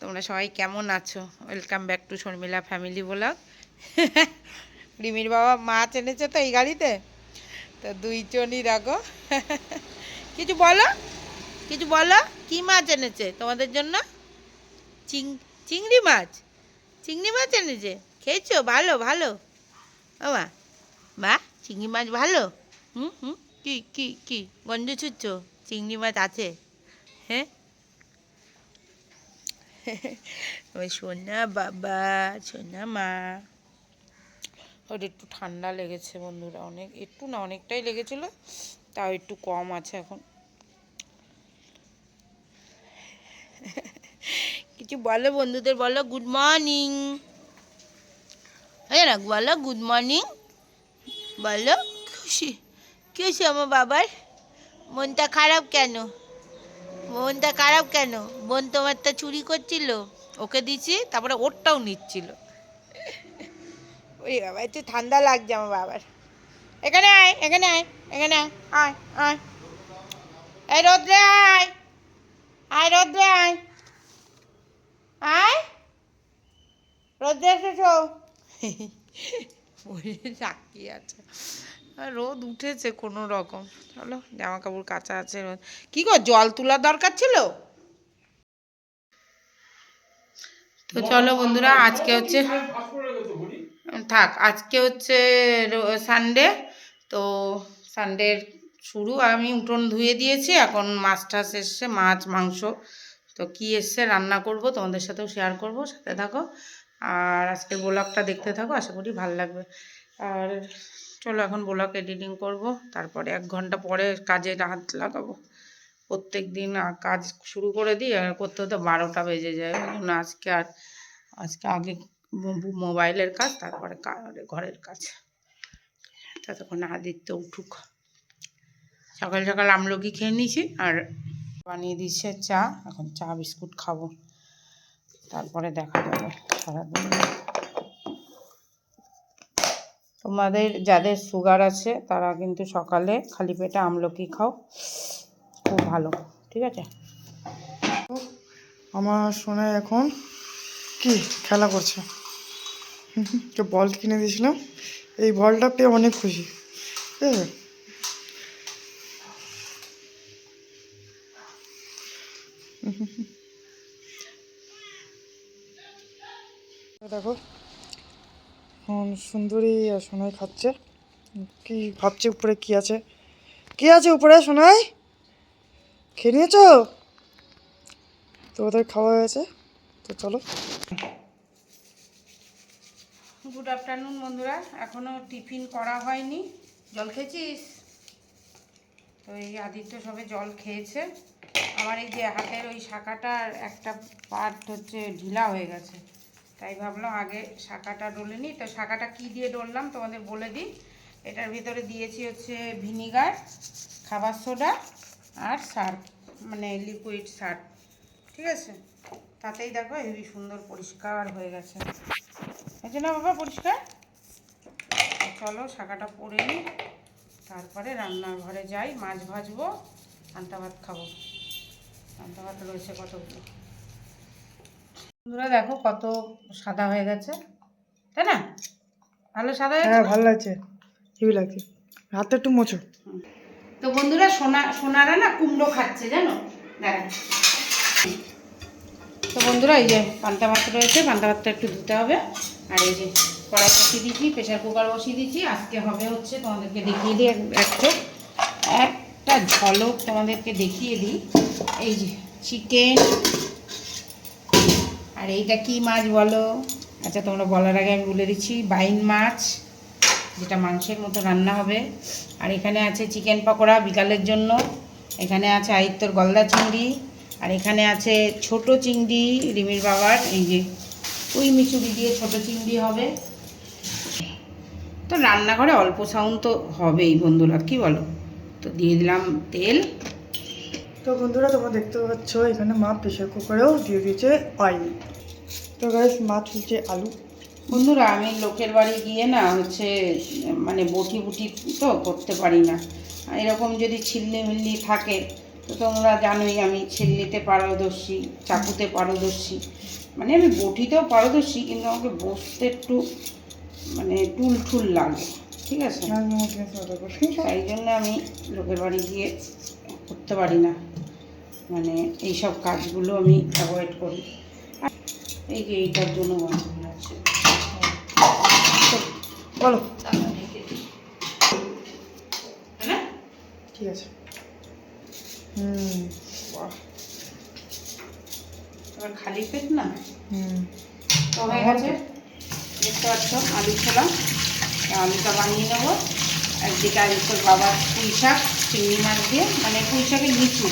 তোমরা সবাই কেমন আছো? Welcome back to Sharmila family blog রিমির বাবা মাছ এনেছে তো এই গাড়িতে? তো দুইজনই রাখো কিছু বলো? কিছু বলো? কি মাছ এনেছে তোমাদের জন্য? চিং, চিংড়ি মাছ? চিংড়ি মাছ এনেছে? খেয়েছো? ভালো ভালো। ও বা, চিংড়ি মাছ ভালো? হুম হুম, কি কি কি? গন্ধ ছুটছ? চিংড়ি মাছ আছে। হ্যাঁ? ওই সোনা বাবা, সোনা মা। ওর একটু ঠান্ডা লেগেছে বন্ধুরা, অনেক, একটু না অনেকটাই লেগেছিল, তাও একটু কম আছে এখন। কিছু বলো বন্ধুদের, বলো গুড মর্নিং হ্যাঁ না বলো গুড মর্নিং বলো, খুশি কি আমার বাবার। মনটা খারাপ কেন? মনটা খারাপ কেন? বোন তোমারটা চুরি করছিল ওকে দিছি তারপরে ওরটাও নিচ্ছিল। ওই বাবা একটু ঠান্ডা লাগছে আমার বাবার। এখানে আয় এখানে আয় এখানে আয় আয় আয়। এই রোদ্রে আয় আয় রোদ্রে আয়। আয়। রোদ্রে এসেছ? আছে। আর রোদ উঠেছে কোনো রকম। চলো জামা কাপড় কাঁচা আছে রোদ কি গো, জল তোলার দরকার ছিল? তো চলো বন্ধুরা, আজকে হচ্ছে থাক, আজকে হচ্ছে সানডে তো সানডের শুরু। আমি উঠোন ধুয়ে দিয়েছি, এখন মাছ টাছ এসছে, মাছ, মাংস। তো কি এসছে রান্না করব, তোমাদের সাথেও শেয়ার করব, সাথে থাকো। আর আজকে ব্লগটা দেখতে থাকো, আশা করি ভালো লাগবে। আর চলো এখন ব্লগ এডিটিং করব, তারপরে এক ঘণ্টা পরে কাজে হাত লাগাবো। প্রত্যেক দিন কাজ শুরু করে দিই, আর করতে হতে বারোটা বেজে যায়। ওই জন্য আজকে আর, আজকে আগে মোবাইলের কাজ, তারপরে ঘরের কাজ। ততক্ষণ আদিত্য উঠুক। সকাল সকাল আমলকি খেয়ে নিয়েছি, আর বানিয়ে দিচ্ছে চা। এখন চা, বিস্কুট খাব। তারপরে দেখা যাবে সারাদিন। তোমাদের যাদের সুগার আছে, তারা কিন্তু সকালে খালি পেটে আমলকি খাও। খুব ভালো, ঠিক আছে? আমার সোনা এখন কি খেলা করছে? তো বল কিনে দিয়েছিলাম। এই বলটা পেয়ে অনেক খুশি, ঠিক আছে? দেখো এখন সুন্দরী আর সোনাই খাচ্ছে। কি ভাবছে উপরে, কি আছে? কি আছে উপরে, সোনাই? খেয়ে নিয়েছো? তো ওদের খাওয়া হয়েছে তো চলো। গুড আফটারনুন বন্ধুরা। এখনও টিফিন করা হয়নি। জল খেয়েছিস? তো এই আদিত্য সবে জল খেয়েছে। আমার এই যে হাতের ওই শাখাটার একটা পার্ট হচ্ছে ঢিলা হয়ে গেছে। তাই ভাবলাম আগে শাখাটা ডলে নিই। তো শাখাটা কি দিয়ে ডললাম তোমাদের বলে দিই। এটার ভিতরে দিয়েছি হচ্ছে ভিনিগার, খাবার সোডা আর সার্ফ মানে লিকুইড সার্ফ। ঠিক আছে? তাতেই দেখো হেবি সুন্দর পরিষ্কার হয়ে গেছে। হয়েছে না বাবা, পরিষ্কার? চলো শাখাটা পরে নিই। তারপরে রান্নার ঘরে যাই, মাছ ভাজবো, পান্তা ভাত খাব। পান্তা ভাত রয়েছে কতগুলো? বন্ধুরা দেখো কত সাদা হয়ে গেছে তাই না? ভালো সাদা হয়েছে হ্যাঁ ভালো লাগছে হেভি লাগছে। হাতে একটু মোছো। তো বন্ধুরা সোনা সোনারা না কুমড়ো খাচ্ছে জানো? দেখা তো বন্ধুরা এই যে পান্তা ভাত রয়েছে পান্তা ভাতটা একটু ধুতে হবে। আর এই যে কড়াই বসিয়ে দিয়েছি প্রেশার কুকার বসিয়ে দিয়েছি। আজকে হবে হচ্ছে তোমাদেরকে দেখিয়ে দিই এক- একটু একটা ঝলক তোমাদেরকে দেখিয়ে দিই। এই যে চিকেন আর এইটা কি মাছ বলো? আচ্ছা তোমরা বলার আগে আমি বলে দিচ্ছি, বাইন মাছ, যেটা মাংসের মতো রান্না হবে। আর এখানে আছে চিকেন পকোড়া বিকালের জন্য। এখানে আছে আইত্তর গলদা চিংড়ি। আর এখানে আছে ছোট চিংড়ি, রিমির বাবার, এই যে ওই মিচুরি দিয়ে ছোট চিংড়ি হবে। তো রান্নাঘরে অল্প সাউন্ড তো হবেই বন্ধুরা, কি বলো? তো দিয়ে দিলাম তেল। তো বন্ধুরা তোমরা দেখতে পাচ্ছ এখানে মা প্রেশার কুকারেও দিয়ে দিয়েছে অয়েল তো গাইস মা তুলছে আলু বন্ধুরা আমি লোকের বাড়ি গিয়ে না হচ্ছে মানে বটি বুটি তো করতে পারি না এরকম যদি ছিল্লি মিল্লি থাকে তো তোমরা জানোই আমি ছেল্লিতে পারদর্শী চাকুতে পারদর্শী মানে আমি বটিতেও পারদর্শী কিন্তু আমাকে বসতে একটু মানে টুল টুল লাগে ঠিক আছে হ্যাঁ, হ্যাঁ। তাই জন্য আমি লোকের বাড়ি গিয়ে করতে পারি না মানে এইসব কাজগুলো আমি অ্যাভয়েড করি। এই যে এইটার জন্য আছে। বলো। হ্যাঁ? ঠিক আছে। হুম বাহ, এবার খালি পেট না? হুম। তো হয়ে গেছে। দেখতে পাচ্ছ আলু ছোলা। আলুটা বানিয়ে নেব। একদিকে আদিত্যর বাবার পুঁই শাক চিংড়ি মাছ দিয়ে মানে পুঁই শাকের নিচু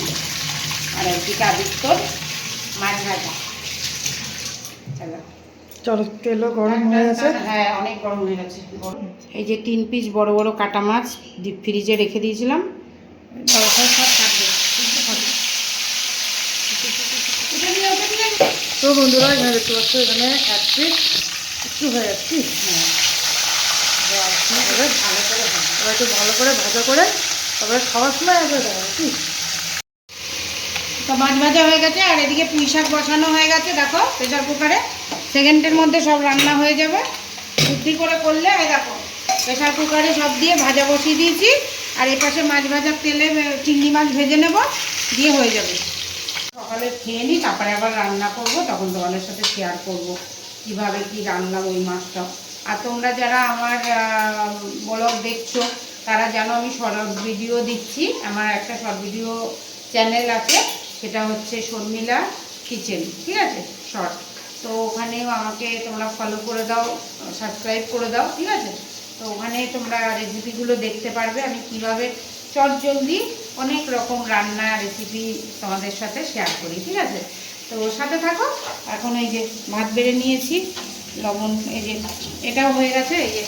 আর একদিকে আদিত্যর মাছ ভাজা। চলো। চলো তেলও গরম হয়ে গেছে হ্যাঁ অনেক গরম হয়ে গেছে। এই যে তিন পিস বড় বড় কাটা মাছ ডিপ ফ্রিজে রেখে দিয়েছিলাম। তো বন্ধুরা এখানে দেখতে পাচ্ছ এখানে এক পিস একটু হয়ে যাচ্ছি। হ্যাঁ ভালো করে ভালো করে ভাজা করে তারপরে খাওয়ার সময় একবার দেওয়া কি? তো মাছ ভাজা হয়ে গেছে, আর এদিকে পুঁই শাক বসানো হয়ে গেছে, দেখো প্রেশার কুকারে সেকেন্ডের মধ্যে সব রান্না হয়ে যাবে। বুদ্ধি করে করলে, এই দেখো প্রেশার কুকারে সব দিয়ে ভাজা বসিয়ে দিয়েছি। আর এই পাশে মাছ ভাজার তেলে চিংড়ি মাছ ভেজে নেব, দিয়ে হয়ে যাবে। সকালে খেয়ে নিই তারপরে আবার রান্না করব, তখন তোমাদের সাথে শেয়ার করব, কীভাবে কি রান্নাম ওই মাছটা। আর তোমরা যারা আমার ব্লগ দেখছ, তারা জানো আমি শর্ট ভিডিও দিচ্ছি। আমার একটা শর্ট ভিডিও চ্যানেল আছে। সেটা হচ্ছে শর্মিলা কিচেন, ঠিক আছে? শর্ট তো ওখানেও আমাকে তোমরা ফলো করে দাও সাবস্ক্রাইব করে দাও, ঠিক আছে? তো ওখানে তোমরা রেসিপিগুলো দেখতে পারবে, আমি কীভাবে চট জলদি অনেক রকম রান্না রেসিপি তোমাদের সাথে শেয়ার করি, ঠিক আছে? তো সাথে থাকো, এখন এই যে ভাত বেড়ে নিয়েছি, লবণ, এই যে এটাও হয়ে গেছে, এই যে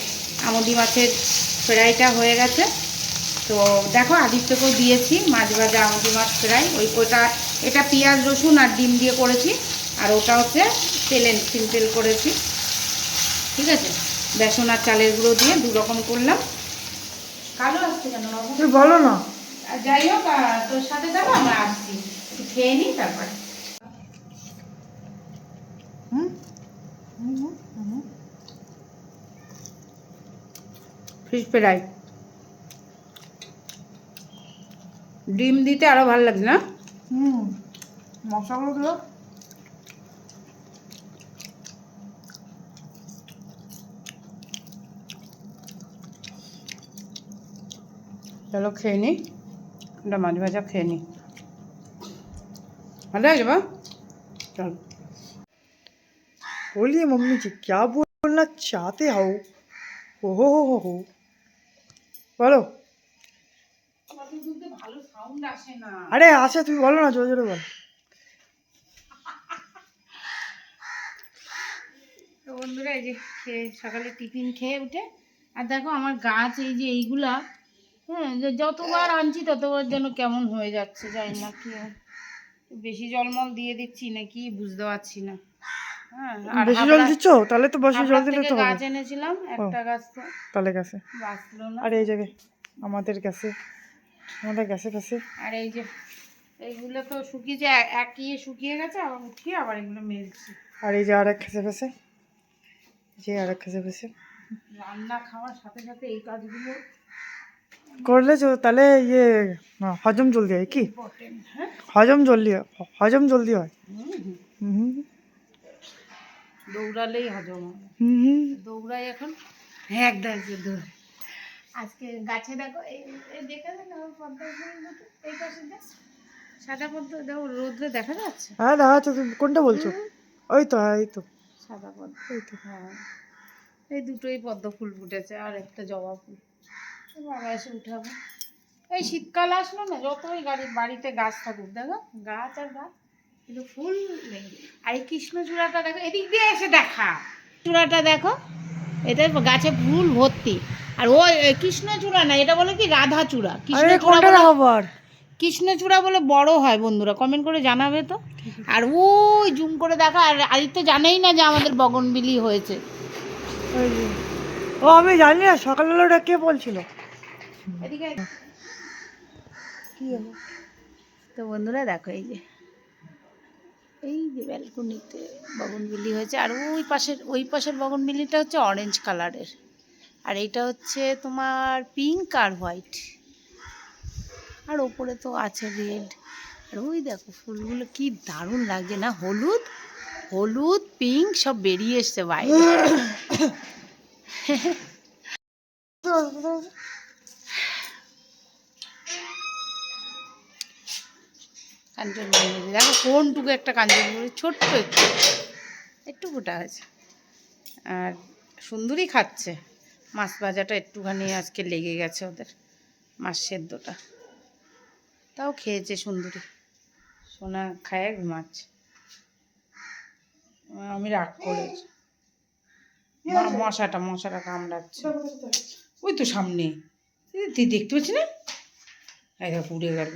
আমদি মাছের ফ্রাইটা হয়ে গেছে। তো দেখো আদিত্যকেও দিয়েছি মাছ ভাজা আমদি মাছ ফ্রাই ওই ওটা এটা পেঁয়াজ রসুন আর ডিম দিয়ে করেছি। আর ওটা হচ্ছে তেলে সিম্পল করেছি। ঠিক আছে? বেসন আর চালের গুঁড়ো দিয়ে দু রকম করলাম। কালো আসছে কেন? বলো না। যাই হোক তোর সাথে দেখো আমরা আসছি। একটু খেয়ে নিই তারপরে। হুম, হুম, হুম। ফিশ ফ্রাই ডিম দিতে আরো ভালো লাগছে না হুম মশলাগুলো দিলো চলো খেয়ে নিই ওটা মাছ ভাজা খেয়ে নিই ভালো আছে বা চল बोलिए मम्मी जी क्या बोलना चाहते हो ओहो हो हो हो বলো আরে আসে তুমি বলো না জোরে জোরে বল। তো বন্ধুরা এই যে খেয়ে সকালে টিফিন খেয়ে উঠে আর দেখো আমার গাছ এই যে এইগুলা হ্যাঁ যতবার আনছি ততবার যেন কেমন হয়ে যাচ্ছে জানি না কি বেশি জলমল দিয়ে দিচ্ছি নাকি বুঝতে পারছি না। হ্যাঁ বেশি জল দিচ্ছ? তাহলে তো বেশি জল দিলে তো গাছ এনেছিলাম একটা গাছ তো। তাহলে গেছে। বাঁচলো না। আর এই জায়গায় আমাদের গেছে। আমাদের গেছে গেছে আর এই যে এইগুলো তো শুকিয়েছে এক- এক ইয়ে শুকিয়ে গেছে আবার উঠিয়ে আবার এগুলো মেলছি। আর এই যে আর এক খেসে ফেসে যে আর এক খেসে ফেসে রান্না খাওয়ার সাথে সাথে এই কাজগুলো করলে তো তাহলে ইয়ে হজম জলদি হয় কি? হ্যাঁ? হজম জলদি হয় হজম জলদি হয়। দৌড়ালেই হজম হুম দৌড়াই এখন হ্যাঁ একদম আজকে গাছে দেখো এই দেখে দেখো আমার পদ্ম এই পাশে দেখ সাদা পদ্ম দেখো রোদ্রে দেখা যাচ্ছে। হ্যাঁ দেখা যাচ্ছে তুমি কোনটা বলছো? ওই তো হ্যাঁ এই তো। সাদা পদ্ম। এই তো। হ্যাঁ। এই দুটোই পদ্ম ফুল ফুটেছে আর একটা জবা ফুল। বাবা এসে উঠাবো। এই শীতকাল আসলো না যতই গাড়ি বাড়িতে গাছ থাকুক দেখো গাছ আর গাছ কিন্তু ফুল নেই। আর এই কৃষ্ণচূড়াটা দেখো এদিক দিয়ে এসে দেখা। চূড়াটা দেখো এটা গাছে ফুল ভর্তি। আর ও কৃষ্ণচূড়া না এটা বলে কি রাধা চূড়া কৃষ্ণচূড়া বলে আবার কৃষ্ণচূড়া বলে বড় হয় বন্ধুরা কমেন্ট করে জানাবে তো। আর ওই জুম করে দেখা আর আদিত্য জানেই না যে আমাদের বগনবিলি হয়েছে। ওই যে। ও আমি জানি না সকালবেলা ওটা কে বলছিল? তো বন্ধুরা দেখো এই যে। এই যে ব্যালকনিতে বগনবিলি হয়েছে আর ওই পাশের ওই পাশের বগনবিলিটা হচ্ছে অরেঞ্জ কালারের আর এইটা হচ্ছে তোমার পিঙ্ক আর হোয়াইট আর ওপরে তো আছে রেড আর ওই দেখো ফুলগুলো কি দারুণ লাগে না? হলুদ হলুদ পিঙ্ক সব বেরিয়ে এসছে বাইরে। কাঞ্চনবঙ্গি দেখো কোনটুকু একটা কাঞ্চনবঙ্গি ছোট্ট একটু। একটু গোটা আছে। আর সুন্দরই খাচ্ছে। মাছ ভাজাটা একটুখানি আজকে লেগে গেছে ওদের, মাছ সেদ্ধটা। তাও খেয়েছে সুন্দরী। সোনা খায় ঘুমাচ্ছে আমি রাগ করেছি। মশাটা মশাটা কামড়াচ্ছে। ওই তো সামনে। তুই দেখতে পাচ্ছি না? দেখো পুড়ে গেল।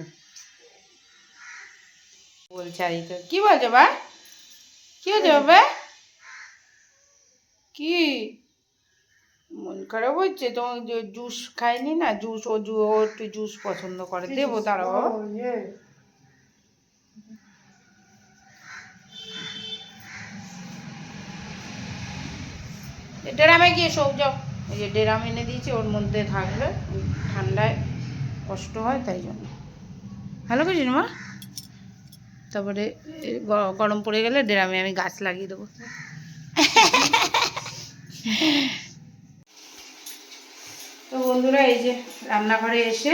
বলছে আর তো কি বলছো বা কি হয়েছে বাবা? কি? মন খারাপ হচ্ছে তোমার যে জুস খায়নি না জুস ও জু ও একটু জুস পছন্দ করে। দেবো তারা বাবা ডেরামে গিয়ে সব যাও। এই যে ডেরাম এনে দিয়েছি ওর মধ্যে থাকবে। ঠান্ডায় কষ্ট হয় তাই জন্য। ভালো করেছিস মা? তারপরে গরম পড়ে গেলে ডেরামে আমি গাছ লাগিয়ে দেবো। তো বন্ধুরা, এই যে রান্নাঘরে এসে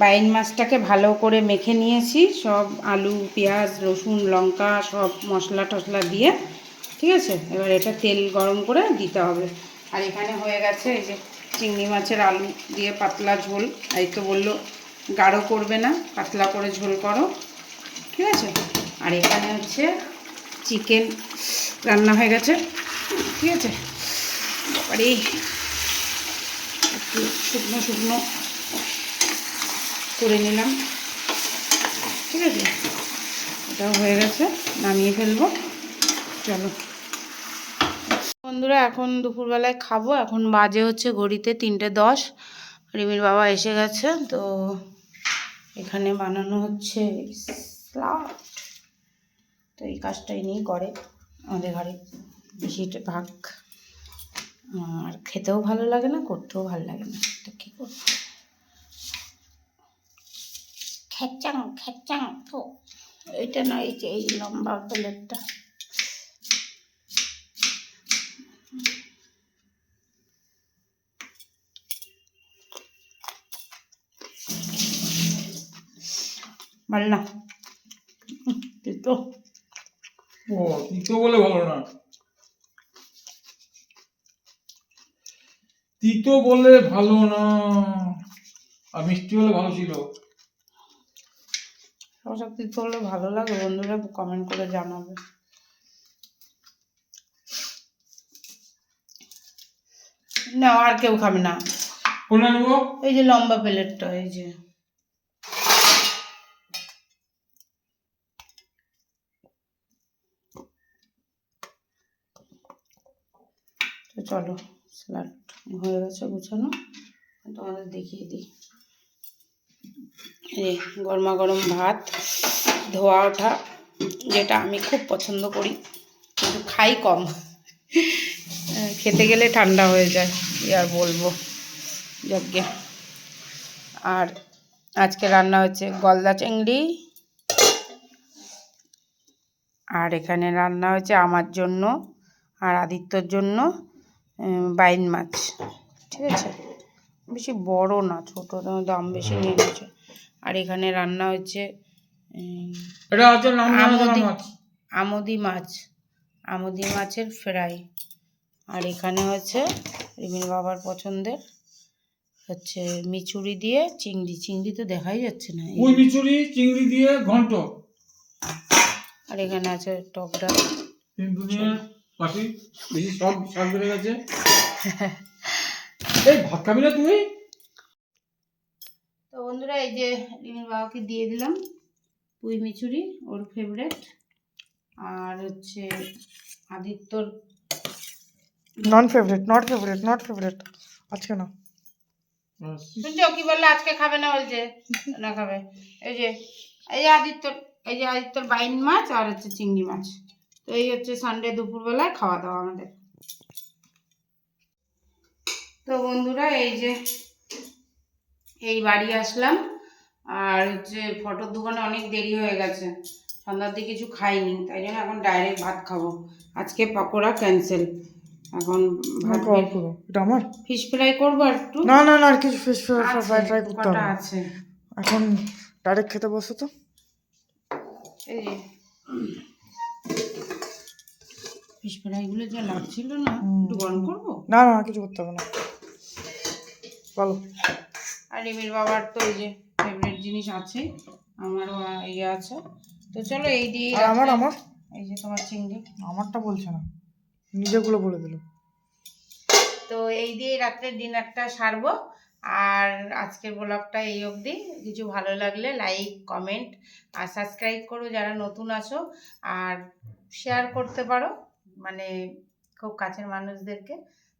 বাইন মাছটাকে ভালো করে মেখে নিয়েছি। সব আলু, পেঁয়াজ, রসুন, লঙ্কা, সব মশলা টশলা দিয়ে, ঠিক আছে? এবার এটা তেল গরম করে দিতে হবে। আর এখানে হয়ে গেছে এই যে চিংড়ি মাছের আলু দিয়ে পাতলা ঝোল। এই তো বলল, গাঢ় করবে না, পাতলা করে ঝোল করো, ঠিক আছে? আর এখানে হচ্ছে চিকেন রান্না হয়ে গেছে, ঠিক আছে? তারপরে একটু শুকনো শুকনো করে নিলাম। ঠিক আছে? এটাও হয়ে গেছে, নামিয়ে ফেলব। চলো। বন্ধুরা, এখন দুপুরবেলায় খাব। এখন বাজে হচ্ছে ঘড়িতে তিনটে দশ। রিমির বাবা এসে গেছে, তো এখানে বানানো হচ্ছে তো এই কাজটাই নিয়েই করে আমাদের ঘরে বেশিটা ভাগ। আর খেতেও ভালো লাগে না, করতেও ভালো লাগে না। তো কী করব? খেচাং খেচাং তো এটা না, এই যে এই লম্বা প্লেটটা। ভালো না। তো ও তিতো বলে ভালো না। তিতো বলে ভালো না। আর মিষ্টি হলে ভালো ছিল। সব কিছু হলে ভালো লাগে বন্ধুরা কমেন্ট করে জানাবে। না আর কেউ খাবে না। কোনটা নেব? এই যে লম্বা প্লেটটা এই যে। চলো স্যালাড। হয়ে গেছে গুছানো। তোমাদের দেখিয়ে দিই। এই গরমা গরম ভাত, ধোয়া ওঠা, যেটা আমি খুব পছন্দ করি, কিন্তু খাই কম। খেতে গেলে ঠান্ডা হয়ে যায়, কি আর বলব, যজ্ঞে। আর আজকে রান্না হচ্ছে গলদা চিংড়ি। আর এখানে রান্না হয়েছে আমার জন্য আর আদিত্যর জন্য। বাইন মাছ ঠিক আছে? বেশি বড় না ছোটো দাম বেশি নিয়ে নিয়েছে। আর এখানে রান্না হচ্ছে আমদি মাছ। আমদি মাছ আমদি মাছের ফ্রাই। আর এখানে হচ্ছে রিমির বাবার পছন্দের হচ্ছে মিচুরি দিয়ে চিংড়ি। চিংড়ি তো দেখাই যাচ্ছে না ওই মিচুরি চিংড়ি দিয়ে ঘন্ট। আর এখানে আছে টক ডাল। পাশি বেশি সব শাক বেড়ে গেছে। এই ভাত খাবি না তুই তো বন্ধুরা এই যে রিমির বাবাকে দিয়ে দিলাম পুঁই মিচুরি ওর ফেভারেট আর হচ্ছে আদিত্যর non favourite not favourite not favourite আজকে না। শুনছো? কি বলল? আজকে খাবে না বলছে। না খাবে। এই যে এই যে আদিত্যর এই যে আদিত্যর বাইন মাছ আর হচ্ছে চিংড়ি মাছ। তো এই হচ্ছে সানডে দুপুরবেলায় খাওয়া দাওয়া আমাদের। তো বন্ধুরা এই যে এই বাড়ি আসলাম। আর হচ্ছে ফটোর দোকানে অনেক দেরি হয়ে গেছে। সন্ধ্যার দিকে কিছু খাইনি তাই জন্য এখন ডাইরেক্ট ভাত খাব। আজকে পকোড়া ক্যান্সেল এখন ভাত এটা আমার? ফিশ ফ্রাই করব একটু? না না না আর কিছু ফিশ ফ্রাই ফ্রাই করতে হবে। আছে? এখন ডাইরেক্ট খেতে বসো তো। এই যে। ফিশ ফ্রাইগুলো যা লাগছিল না একটু গরম করব? না না কিছু করতে হবে না। বলো। আর রিমির বাবার তো এই যে ফেভারিট জিনিস আছে আমারও ইয়ে আছে। তো চলো এই দিয়ে আমার আমার? এই যে তোমার চিংড়ি। আমারটা বলছে না। নিজেগুলো বলে দিল। তো এই দিয়ে রাত্রের ডিনারটা সারবো। আর আজকের ব্লগটা এই অবধি। কিছু ভালো লাগলে লাইক কমেন্ট আর সাবস্ক্রাইব করো যারা নতুন আছো। আর শেয়ার করতে পারো। মানে খুব কাছের মানুষদেরকে।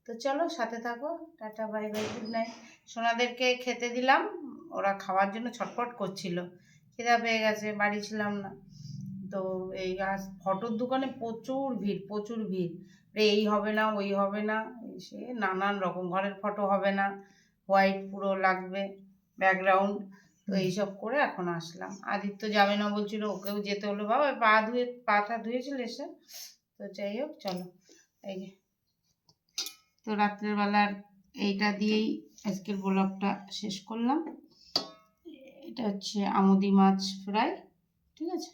তো চলো সাথে থাকো tata bye bye good night. সোনাদেরকে খেতে দিলাম ওরা খাওয়ার জন্য ছটপট করছিল। খিদা পেয়ে গেছে বাড়ি ছিলাম না। তো এই আজ ফটোর দোকানে প্রচুর ভিড় প্রচুর ভিড়। রে এই হবে না ওই হবে না সে নানান রকম ঘরের ফটো হবে না হোয়াইট পুরো লাগবে ব্যাকগ্রাউন্ড। তো এইসব করে এখন আসলাম। আদিত্য যাবে না বলছিল ওকেও যেতে হলো। বাবা পা ধুয়ে পাটা ধুয়েছিল এসে। তো যাই হোক, চলো। এই যে। তো রাত্রের বেলার এইটা দিয়েই আজকের ব্লগটা শেষ করলাম। এটা হচ্ছে আমুদি মাছ ফ্রাই, ঠিক আছে?